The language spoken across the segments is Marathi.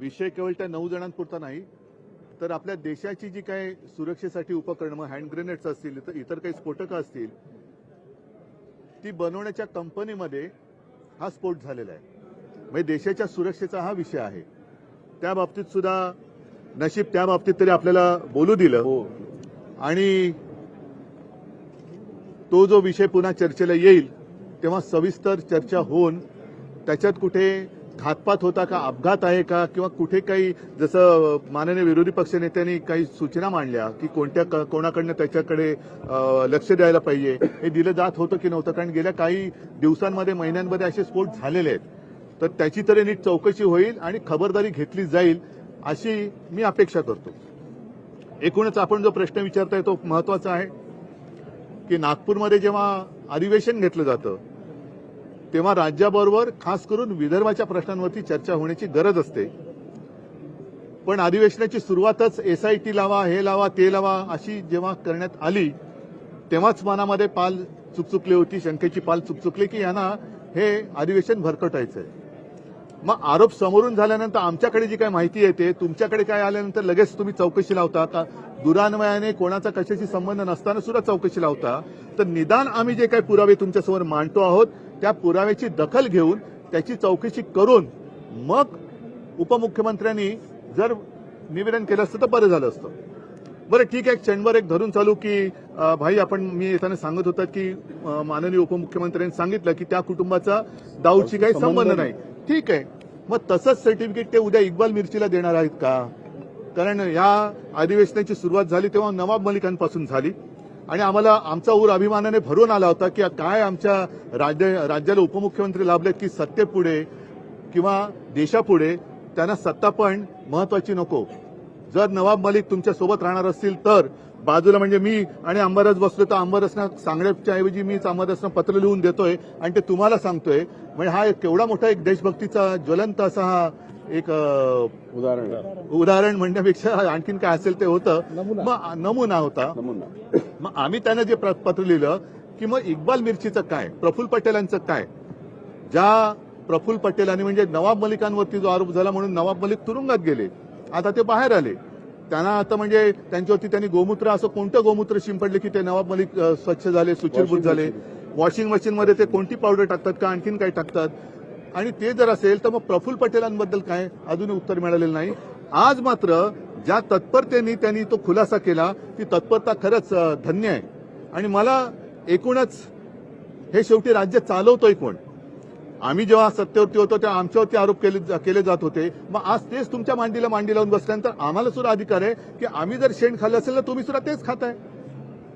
विषय केवळ त्या नऊ जणांपुरता नाही तर आपल्या देशाची जी काही सुरक्षेसाठी उपकरणं हँड ग्रेनेड्स असतील इतर- इतर काही स्फोटकं असतील ती बनवण्याच्या कंपनीमध्ये हा स्फोट झालेला आहे. म्हणजे देशाच्या सुरक्षेचा हा विषय आहे. त्या बाबतीत सुद्धा नशीब त्या बाबतीत तरी आपल्याला बोलू दिलं. हो. आणि तो जो विषय पुन्हा चर्चेला येईल तेव्हा सविस्तर चर्चा होऊन त्याच्यात कुठे घातपात होता का अपघात आहे का किंवा कुठे काही जसं माननीय विरोधी पक्षनेत्यांनी काही सूचना मांडल्या की कोणत्या कोणाकडनं त्याच्याकडे लक्ष द्यायला पाहिजे हे दिलं जात होतं की नव्हतं? कारण गेल्या काही दिवसांमध्ये महिन्यांमध्ये असे स्फोट झालेले आहेत. तर त्याची तरी नीट चौकशी होईल आणि खबरदारी घेतली जाईल अशी मी अपेक्षा करतो. एकूणच आपण जो प्रश्न विचारताय तो महत्त्वाचा आहे की नागपूरमध्ये जेव्हा अधिवेशन घेतलं जातं तेव्हा राज्याबरोबर खास करून विदर्भाच्या प्रश्नांवरती चर्चा होण्याची गरज असते. पण अधिवेशनाची सुरुवातच एसआयटी लावा हे लावा ते लावा अशी जेव्हा करण्यात आली तेव्हाच मनामध्ये पाल चुकचुकली होती शंकेची पाल चुकचुकली की यांना हे अधिवेशन भरकटायचंय. मग आरोप समोरून झाल्यानंतर आमच्याकडे जी काय माहिती येते तुमच्याकडे काय आल्यानंतर लगेच तुम्ही चौकशी लावता? का दुरान्वयाने कोणाचा कशाशी संबंध नसताना सुद्धा चौकशी लावता? तर निदान आम्ही जे काही पुरावे तुमच्यासमोर मांडतो आहोत त्या पुराव्याची दखल घेऊन त्याची चौकशी करून मग उपमुख्यमंत्र्यांनी जर निवेदन केलं असतं तर बरं झालं असतं. बरं ठीक आहे क्षणभर एक धरून चालू की भाई आपण मी येताना सांगत होता की माननीय उपमुख्यमंत्र्यांनी सांगितलं की त्या कुटुंबाचा दाऊदशी काही संबंध नाही. ठीक आहे. मग तसंच सर्टिफिकेट ते उद्या इक्बाल मिरचीला देणार आहेत का? कारण या अधिवेशनाची सुरुवात झाली तेव्हा नवाब मलिकांपासून झाली. आणि आम्हाला आमचा ऊर अभिमानाने भरून आला होता की काय आमच्या राज्य राज्याला उपमुख्यमंत्री लाभले की सत्तेपुढे किंवा देशापुढे त्यांना सत्ता पण महत्वाची नको. जर नवाब मलिक तुमच्यासोबत राहणार असतील तर बाजूला म्हणजे मी आणि अंबारस बसलो तर अंबारसना सांगण्याच्या ऐवजी मीच अंबारसना पत्र लिहून देतोय आणि ते तुम्हाला सांगतोय. म्हणजे हा एक केवढा मोठा एक देशभक्तीचा ज्वलंत असा हा एक उदाहरण. उदाहरण म्हणण्यापेक्षा आणखीन काय असेल ते होतं. मग नमुना होता. मग आम्ही त्यांना जे पत्र लिहिलं की मग इक्बाल मिरचीचं काय प्रफुल्ल पटेलांचं काय? ज्या प्रफुल्ल पटेलांनी म्हणजे नवाब मलिकांवरती जो आरोप झाला म्हणून नवाब मलिक तुरुंगात गेले. आता ते बाहेर आले. त्यांना आता म्हणजे त्यांच्यावरती त्यांनी गोमूत्र असं कोणतं गोमूत्र शिंपडले की ते नवाब मलिक स्वच्छ झाले सुचिरभूत झाले. वॉशिंग मशीनमध्ये ते कोणती पावडर टाकतात? का आणखीन काय टाकतात? आणि ते जर असेल तर मग प्रफुल्ल पटेलांबद्दल काय अजूनही उत्तर मिळालेलं नाही. आज मात्र ज्या तत्परतेने त्यांनी तो खुलासा केला ती तत्परता खरंच धन्य आहे. आणि मला एकूणच हे शेवटी राज्य चालवतोय कोण? आम्ही जेव्हा सत्तेवरती होतो तेव्हा आमच्यावरती आरोप केले केले जात होते. मग आज तेच तुमच्या मांडीला मांडी लावून बसल्यानंतर आम्हाला सुद्धा अधिकार आहे की आम्ही जर शेण खाल्लं असेल तर तुम्ही सुद्धा तेच खाताय.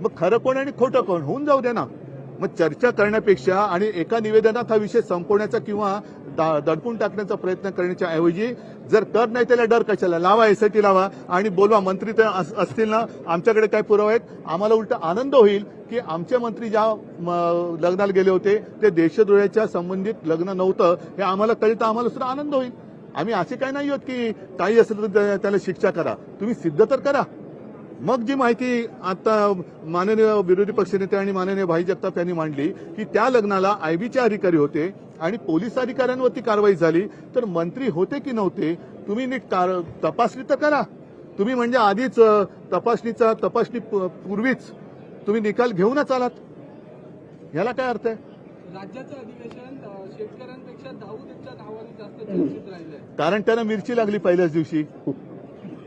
मग खरं कोण आणि खोटं कोण? होऊन जाऊ दे ना. मग चर्चा करण्यापेक्षा आणि एका निवेदनात हा विषय संपवण्याचा किंवा दडपून टाकण्याचा प्रयत्न करण्याच्या ऐवजी जर कर नाही त्याला डर कशाला? लावा एसआयटी लावा आणि बोलवा मंत्री तर असतील ना? आमच्याकडे काय पुरावे आहेत? आम्हाला उलट आनंद होईल की आमचे मंत्री ज्या लग्नाला गेले होते ते देशद्रोहाच्या संबंधित लग्न नव्हतं हे आम्हाला कळतं आम्हाला सुद्धा आनंद होईल. आम्ही असे काय नाही आहोत की काही असेल तर त्याला शिक्षा करा. तुम्ही सिद्ध तर करा. मग जी माहिती आता माननीय विरोधी पक्षनेते आणि माननीय भाई जगताप यांनी मांडली की त्या लग्नाला आयबीचे अधिकारी होते आणि पोलीस अधिकाऱ्यांवरती कारवाई झाली तर मंत्री होते की नव्हते तुम्ही नीट तपासणी तर करा. तुम्ही म्हणजे आधीच तपासणीचा तपासणी पूर्वीच तुम्ही निकाल घेऊनच आलात. याला काय अर्थ आहे? राज्याचं अधिवेशन शेतकऱ्यांपेक्षा दाऊदच्या नावाने जास्त कारण त्यांना मिरची लागली पहिल्याच दिवशी.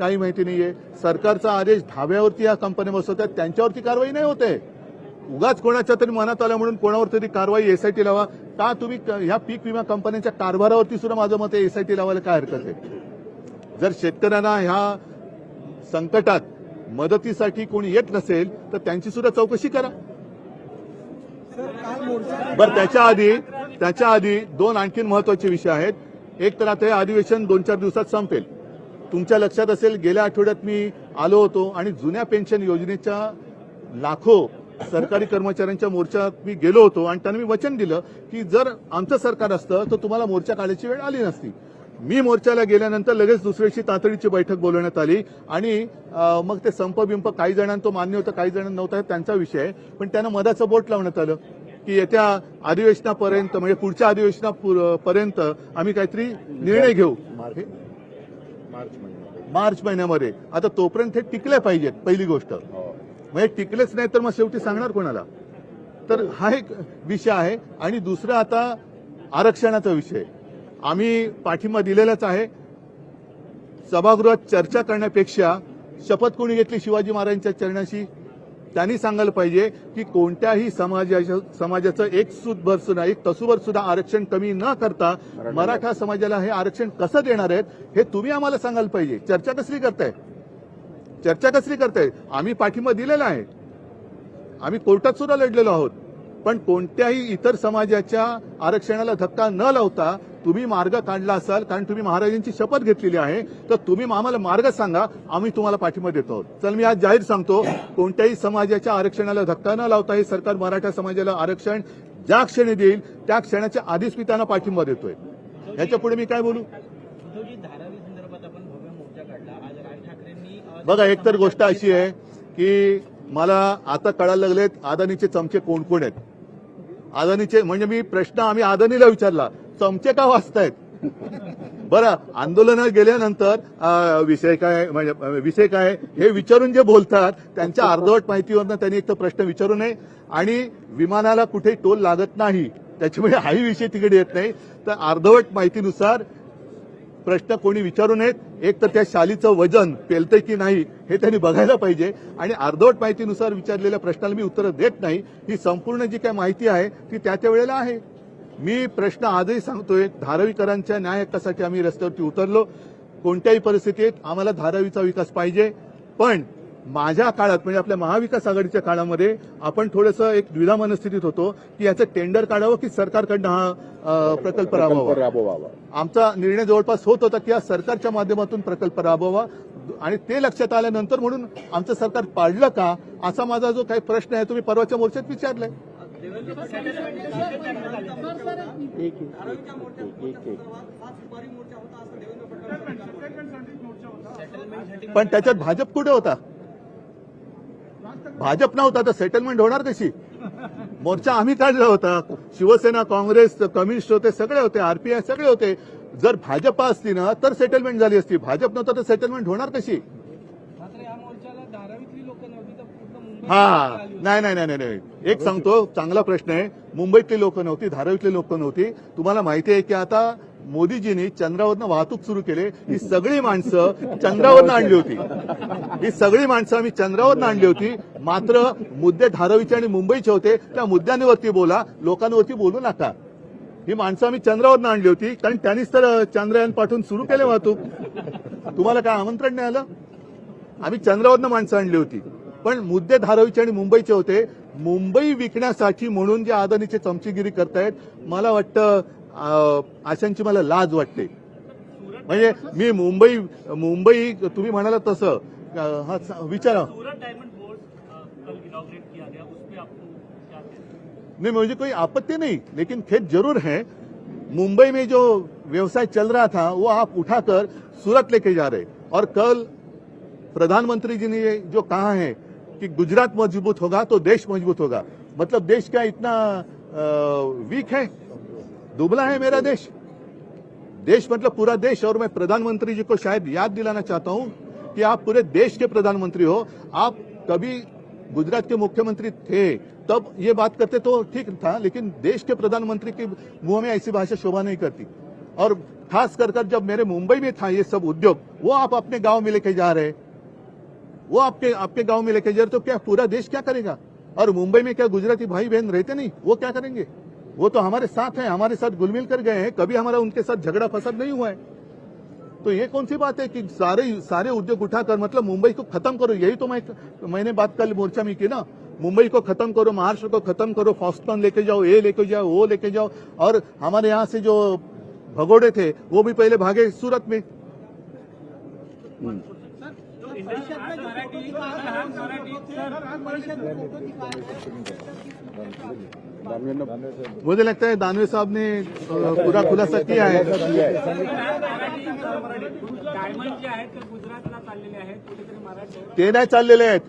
काही माहिती नाहीये. सरकारचा आदेश धाब्यावरती या कंपन्या बसवतात. त्यांच्यावरती कारवाई नाही होते उगाच कोणाच्या तरी मनात आल्या म्हणून कोणावर तरी कारवाई एसआयटी लावा. का तुम्ही क- ह्या पीक विमा कंपन्यांच्या कारभारावरती सुद्धा माझं मत एसआयटी लावायला काय हरकत आहे? जर शेतकऱ्यांना ह्या संकटात मदतीसाठी कोणी येत नसेल तर त्यांची सुद्धा चौकशी करा. बरं त्याच्या आधी त्याच्या आधी दोन आणखीन महत्त्वाचे विषय आहेत. एक तर आता हे अधिवेशन दोन चार दिवसात संपेल. तुमच्या लक्षात असेल गेल्या आठवड्यात मी आलो होतो आणि जुन्या पेन्शन योजनेच्या लाखो सरकारी कर्मचाऱ्यांच्या मोर्चात मी गेलो होतो आणि त्यांना मी वचन दिलं की जर आमचं सरकार असतं तर तुम्हाला मोर्चा काढायची वेळ आली नसती. मी मोर्चाला गेल्यानंतर लगेच दुसऱ्याशी तातडीची बैठक बोलवण्यात आली आणि मग ते संप बिंप काही जणांना तो मान्य होता काही जणांना नव्हता त्यांचा विषय आहे. पण त्यांना मधाचं बोट लावण्यात आलं की येत्या अधिवेशनापर्यंत म्हणजे पुढच्या अधिवेशनापर्यंत आम्ही काहीतरी निर्णय घेऊ. हे- मार्च महिन्यामध्ये. आता तोपर्यंत हे टिकले पाहिजेत पहिली गोष्ट. म्हणजे टिकलेच नाही तर मग शेवटी सांगणार कोणाला? तर हा एक विषय आहे. आणि दुसरा आता आरक्षणाचा विषय. आम्ही पाठिंबा दिलेलाच आहे. सभागृहात चर्चा करण्यापेक्षा शपथ कोणी घेतली शिवाजी महाराजांच्या चरणाशी? त्यांनी सांगायला पाहिजे की कोणत्याही समाजाच्या समाजाचं एक सुद्भर सुद्धा एक तसूभर सुद्धा आरक्षण कमी न करता मराठा समाजाला हे आरक्षण कसं देणार आहेत हे तुम्ही आम्हाला सांगायला पाहिजे. चर्चा कसली करताय? चर्चा कसली करताय? आम्ही पाठिंबा दिलेला आहे. आम्ही कोर्टात सुद्धा लढलेलो आहोत. पण कोणत्याही इतर समाजाच्या आरक्षणाला धक्का न लावता तुम्ही मार्ग काढला असाल कारण तुम्ही महाराजांची शपथ घेतलेली आहे तर तुम्ही आम्हाला मार्ग सांगा आम्ही तुम्हाला पाठिंबा देतो. आहोत चल मी आज जाहीर सांगतो कोणत्याही समाजाच्या आरक्षणाला धक्का न लावता हे सरकार मराठा समाजाला आरक्षण ज्या क्षणी देईल त्या क्षणाच्या आधीच मी त्यांना पाठिंबा देतोय. याच्यापुढे मी काय बोलू? बघा एक तर गोष्ट अशी आहे की मला आता कळायला लागलेत अदानीचे चमचे कोण कोण आहेत. अदानीचे म्हणजे मी प्रश्न आम्ही अदानीला विचारला चमचे का वाचतायत? बरं आंदोलनात गेल्यानंतर विषय काय म्हणजे विषय काय हे विचारून जे बोलतात त्यांच्या अर्धवट माहितीवरनं त्यांनी एक तर प्रश्न विचारू नये आणि विमानाला कुठे टोल लागत नाही त्याच्यामुळे हाही विषय तिकडे येत नाही. तर अर्धवट माहितीनुसार प्रश्न कोणी विचारू नयेत. एक तर त्या शालीचं वजन पेलतंय की नाही हे त्यांनी बघायला पाहिजे. आणि अर्धवट माहितीनुसार विचारलेल्या प्रश्नाला मी उत्तरं देत नाही. ही संपूर्ण जी काय माहिती आहे ती त्या त्या वेळेला आहे. मी प्रश्न आजही सांगतोय धारावीकरांच्या न्याय हक्कासाठी आम्ही रस्त्यावरती उतरलो. कोणत्याही परिस्थितीत आम्हाला धारावीचा विकास पाहिजे. पण माझ्या काळात म्हणजे आपल्या महाविकास आघाडीच्या काळामध्ये आपण थोडंसं एक द्विधा मनस्थितीत होतो की याचं टेंडर काढावं की सरकारकडनं हा प्रकल्प राबवावा? राबवावा. आमचा निर्णय जवळपास होत होता की या सरकारच्या माध्यमातून प्रकल्प राबवावा. आणि ते लक्षात आल्यानंतर म्हणून आमचं सरकार पाडलं का असा माझा जो काही प्रश्न आहे तुम्ही परवाच्या मोर्चात विचारलाय. हा पण त्याच्यात भाजप कुठे होता? भाजप नव्हता तर सेटलमेंट होणार कशी? मोर्चा आम्ही काढला होता. शिवसेना काँग्रेस कम्युनिस्ट होते सगळे होते आरपीआय सगळे होते. जर भाजप असती ना तर सेटलमेंट झाली असती. भाजप नव्हतं तर सेटलमेंट होणार कशी? हा. नाही नाही नाही नाही नाही. एक सांगतो चांगला प्रश्न आहे. मुंबईतली लोक नव्हती धारावीतली लोक नव्हती. तुम्हाला माहिती आहे की आता मोदीजींनी चंद्रावरनं वाहतूक सुरू केली. ही सगळी माणसं चंद्रावरनं आणली होती. ही सगळी माणसं आम्ही चंद्रावरनं आणली होती. मात्र मुद्दे धारावीचे आणि मुंबईचे होते. त्या मुद्द्यांवरती बोला. लोकांवरती बोलू नका. ही माणसं आम्ही चंद्रावरनं आणली होती. कारण त्यांनीच तर चंद्रयान पाठवून सुरू केले वाहतूक. तुम्हाला काय आमंत्रण नाही आलं आम्ही चंद्रावरनं माणसं आणली होती. पण मुद्दे धारावीचे आणि मुंबईचे होते. मुंबई विकण्यासाठी म्हणून जे आदानीचे चमचीगिरी करतायत मला वाटतं अशांची मला लाज वाटते. म्हणजे मी मुंबई मुंबई तुम्ही म्हणाला तसं. हा विचारा? नहीं मुझे कोई आपत्ति नहीं लेकिन खेद जरूर है. मुंबई में जो व्यवसाय चल रहा था वो आप उठाकर सूरत लेके जा रहे. और कल प्रधानमंत्री जी ने जो कहा है कि गुजरात मजबूत होगा तो देश मजबूत होगा. मतलब देश क्या इतना वीक है. दुबला है मेरा देश। देश मतलब पूरा देश, और मैं प्रधानमंत्री जी को शायद याद दिलाना चाहता हूँ कि आप पूरे देश के प्रधानमंत्री हो। आप कभी गुजरात के मुख्यमंत्री थे, तब ये बात करते तो ठीक था, लेकिन देश के प्रधानमंत्री के मुँह में ऐसी भाषा शोभा नहीं करती। और खास कर कर जब मेरे मुंबई में था ये सब उद्योग, वो आप अपने गाँव में लेके जा रहे। वो आपके आपके गाँव में लेके जा रहे तो क्या पूरा देश क्या करेगा? और मुंबई में क्या गुजराती भाई बहन रहते नहीं? वो क्या करेंगे? वो तो हमारे साथ हैं, हमारे साथ घुलमिल कर गए हैं, कभी हमारा उनके साथ झगड़ा फसाद नहीं हुआ है। तो ये कौन सी बात है कि सारे सारे उद्योग उठाकर मतलब मुंबई को खत्म करो, यही तो मैं, मैंने बात कल मोर्चा में की ना। मुंबई को खत्म करो, महाराष्ट्र को खत्म करो फॉक्सकॉन लेके जाओ, ये लेके जाओ, वो लेके जाओ। और हमारे यहाँ से जो भगोड़े थे, वो भी पहले भागे सूरत में। मुझे लगता है दानवे साहब ने पूरा खुलासा किया है। ते नाही चाललेले आहेत.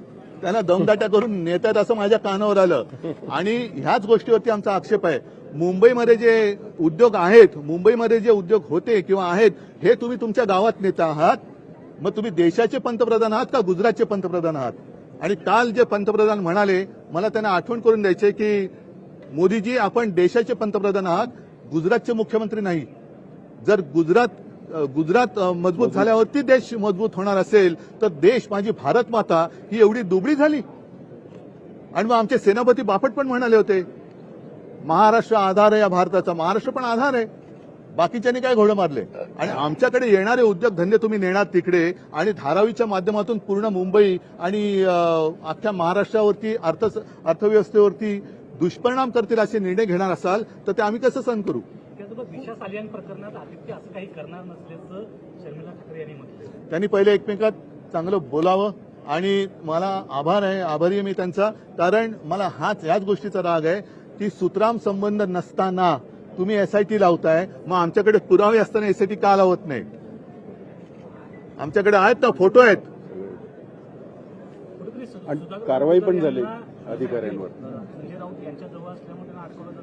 त्यांना दमदाट्या करून नेतात असं माझ्या कानावर आलं. आणि ह्याच गोष्टीवरती आमचा आक्षेप आहे. मुंबईमध्ये जे उद्योग आहेत मुंबईमध्ये जे उद्योग होते किंवा आहेत हे तुम्ही तुमच्या गावात नेता आहात? मग तुम्ही देशाचे पंतप्रधान आहात का गुजरातचे पंतप्रधान आहात? आणि काल जे पंतप्रधान म्हणाले मला त्यांना आठवण करून द्यायचे की मोदीजी आपण देशाचे पंतप्रधान आहात गुजरातचे मुख्यमंत्री नाही. जर गुजरात गुजरात मजबूत झाल्यावरती देश मजबूत होणार असेल तर देश माझी भारत माता ही एवढी दुबळी झाली. आणि मग आमचे सेनापती बापट पण म्हणाले होते महाराष्ट्र आधार आहे या भारताचा महाराष्ट्र पण आधार आहे. बाकीच्यांनी काय घोडं मारले? आणि आमच्याकडे येणारे उद्योगधंदे तुम्ही नेणार तिकडे आणि धारावीच्या माध्यमातून पूर्ण मुंबई आणि अख्ख्या महाराष्ट्रावरती अर्थ अर्थव्यवस्थेवरती दुष्परिणाम करतील असे निर्णय घेणार असाल तर ते आम्ही कसं सहन करू? त्यासोबत दिशा सालियान प्रकरणात आदित्य असं काही करणार नसल्याचं शर्मिला ठाकरे यांनी म्हटलं त्यांनी पहिले एकमेकात चांगलं बोलावं आणि मला आभार आहे आभारी आहे मी त्यांचा कारण मला हाच याच गोष्टीचा राग आहे की सुतराम संबंध नसताना तुम्ही एसआयटी लावताय मग आमच्याकडे पुरावे असताना एसआयटी का लावत नाही आमच्याकडे आहेत ना फोटो आहेत. कारवाई पण झाली. अधिकाऱ्यांवर.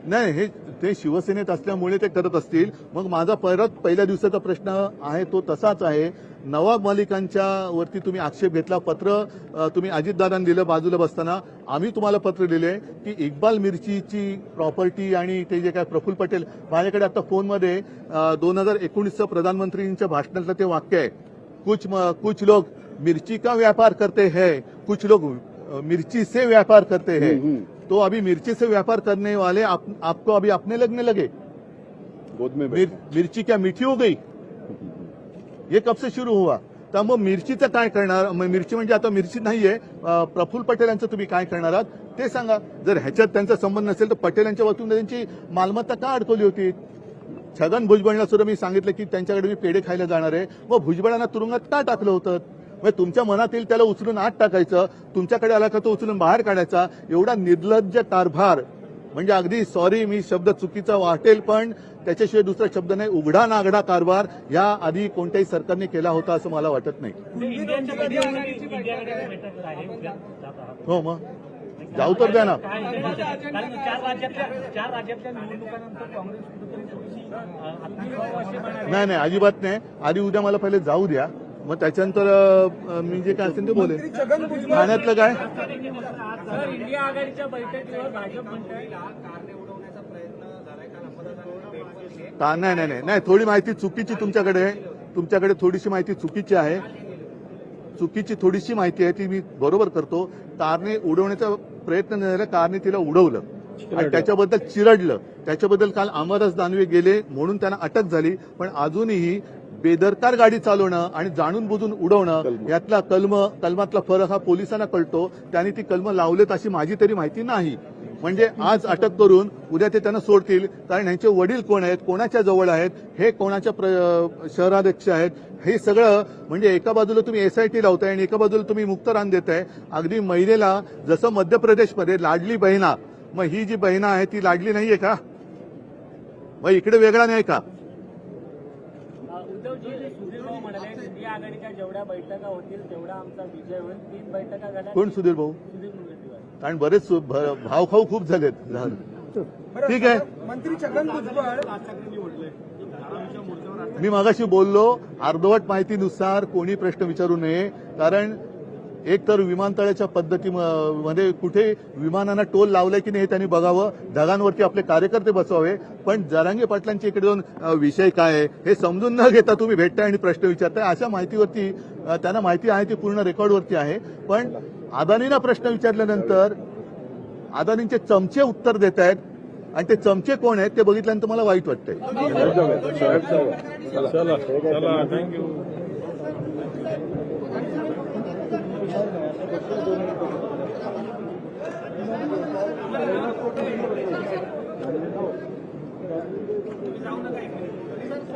नाही हे ते शिवसेनेत असल्यामुळे ते करत असतील. मग माझा परत पहिल्या दिवसाचा प्रश्न आहे तो तसाच आहे. नवाब मलिकांच्या वरती तुम्ही आक्षेप घेतला पत्र तुम्ही अजितदादांनी दिलं बाजूला बसताना. आम्ही तुम्हाला पत्र दिले की इक्बाल मिरचीची प्रॉपर्टी आणि ते जे काय प्रफुल्ल पटेल माझ्याकडे आता फोनमध्ये दोन हजार एकोणीसचं प्रधानमंत्रींच्या भाषणातलं ते वाक्य आहे. कुछ कुछ लोग मिर्ची का व्यापार करते हैं? कुछ लोग मिर्ची से व्यापार करते हैं. तो अभी मिर्ची से व्यापार करने वाले आप, आपको अभी अपने लगने लगे। गोद में मिर, मिर्ची क्या मीठी हो गई? ये कब से शुरू हुआ? तर मग मिरचीचं काय करणार? मिरची म्हणजे आता मिरची नाहीये प्रफुल्ल पटेल यांचं तुम्ही काय करणार आहात? ते सांगा. जर ह्याच्यात त्यांचा संबंध नसेल तर पटेल यांच्या वतीने त्यांची मालमत्ता का अडकवली होती? छगन भुजबळला सुद्धा मी सांगितलं की त्यांच्याकडे मी पेढे खायला जाणार आहे. मग भुजबळांना तुरुंगात का टाकलं होतं? मग तुमच्या मनात येईल त्याला उचलून आत टाकायचं तुमच्याकडे आला का तो उचलून बाहेर काढायचा एवढा निर्लज्ज कारभार. म्हणजे अगदी सॉरी मी शब्द चुकीचा वाटेल पण त्याच्याशिवाय दुसरा शब्द नाही उघडा नागडा कारभार. या आधी कोणत्याही सरकारने केला होता असं मला वाटत नाही. आहात. हो मग. जाऊ तर द्या ना. नाही नाही अजिबात नाही. आधी उद्या मला पहिले जाऊ द्या. मग त्याच्यानंतर मी जे काय असेल ते बोलेन. ठाण्यातलं काय? सर इंडिया आघाडीच्या बैठकीवर भाजप नाही नाही नाही नाही थोडी माहिती चुकीची तुमच्याकडे आहे. तुमच्याकडे थोडीशी माहिती चुकीची आहे. चुकीची थोडीशी माहिती आहे ती मी बरोबर करतो. कारने उडवण्याचा प्रयत्न नाही झाला कारने तिला उडवलं. आणि त्याच्याबद्दल चिरडलं. त्याच्याबद्दल काल अंबादास दानवे गेले म्हणून त्यांना अटक झाली. पण अजूनही बेदरकार गाडी चालवणं आणि जाणून बुजून उडवणं. यातला कलम कलमातला फरक हा पोलिसांना कळतो. त्यांनी ती कलम लावलेत अशी माझी तरी माहिती नाही. म्हणजे आज अटक करून उद्या ते त्यांना सोडतील. कारण यांचे वडील कोण आहेत कोणाच्या जवळ आहेत हे कोणाच्या शहराध्यक्ष आहेत हे सगळं म्हणजे एका बाजूला तुम्ही एसआयटी लावताय आणि एका बाजूला तुम्ही मुक्तरान देताय. अगदी महिलेला जसं मध्य प्रदेशमध्ये लाडली बहिणा मग ही जी बहिणा आहे ती लाडली नाहीये का? मग इकडे वेगळा नाही का उद्धवजी सुधीर भाऊ म्हणाले इंडिया आघाडीच्या जेवढ्या बैठका होतील तेवढा आमचा विजय होईल. तीन बैठका झाल्या. कोण सुधीर भाऊ? सुधीर मुनगंटीवार कारण बरेच सु- भ- भावखाऊ खूप झालेत. झालं. ठीक आहे. मंत्री छगन भुजबळ मी मागाशी बोललो अर्धवट माहितीनुसार कोणी प्रश्न विचारू नये कारण एक तर विमानतळाच्या पद्धतीमध्ये कुठे विमानांना टोल लावलाय की नाही हे त्यांनी बघावं ढगांवरती आपले कार्यकर्ते बसवावे पण जरांगे पाटलांच्या इकडे जाऊन विषय काय आहे हे समजून न घेता तुम्ही भेटताय आणि प्रश्न विचारताय अशा माहितीवरती त्यांना माहिती आहे ती पूर्ण रेकॉर्डवरती आहे पण अदानींना प्रश्न विचारल्यानंतर अदानींचे चमचे उत्तर देत आहेत आणि ते चमचे कोण आहेत ते बघितल्यानंतर मला वाईट वाटतंय साहेब जाऊया साहेब जाऊया चला चला थँक्यू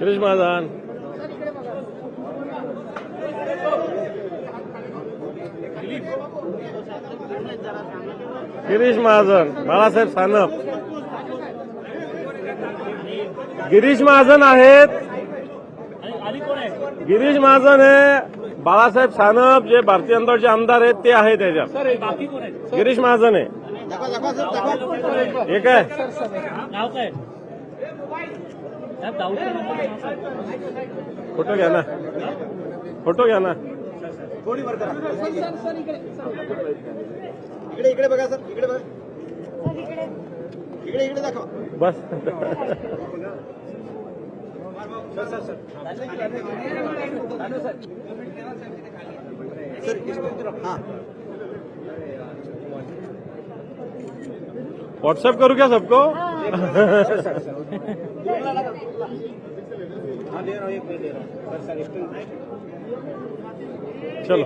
गिरीश महाजन. गिरीश महाजन बाळासाहेब सानप. गिरीश महाजन आहेत. आणि आली कोण आहे गिरीश महाजन हे बाळासाहेब सानप जे भारतीय जनता पार्टीचे आमदार आहेत ते आहेत त्याच्यात. बाकी कोण आहे गिरीश महाजन आहे एक आहे नाव काय? फ़ोटो घ्या ना. फ़ोटो घ्या ना. थोडी वर करा. इकडे इकडे बघा सर. इकडे बघा. इकडे. इकडे दाखवा. बस. सर हा. व्हाट्सएप करू क्या सबको? चलो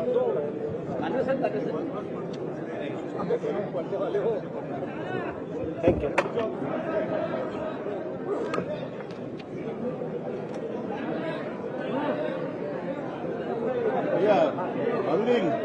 अरविंद कोण आहे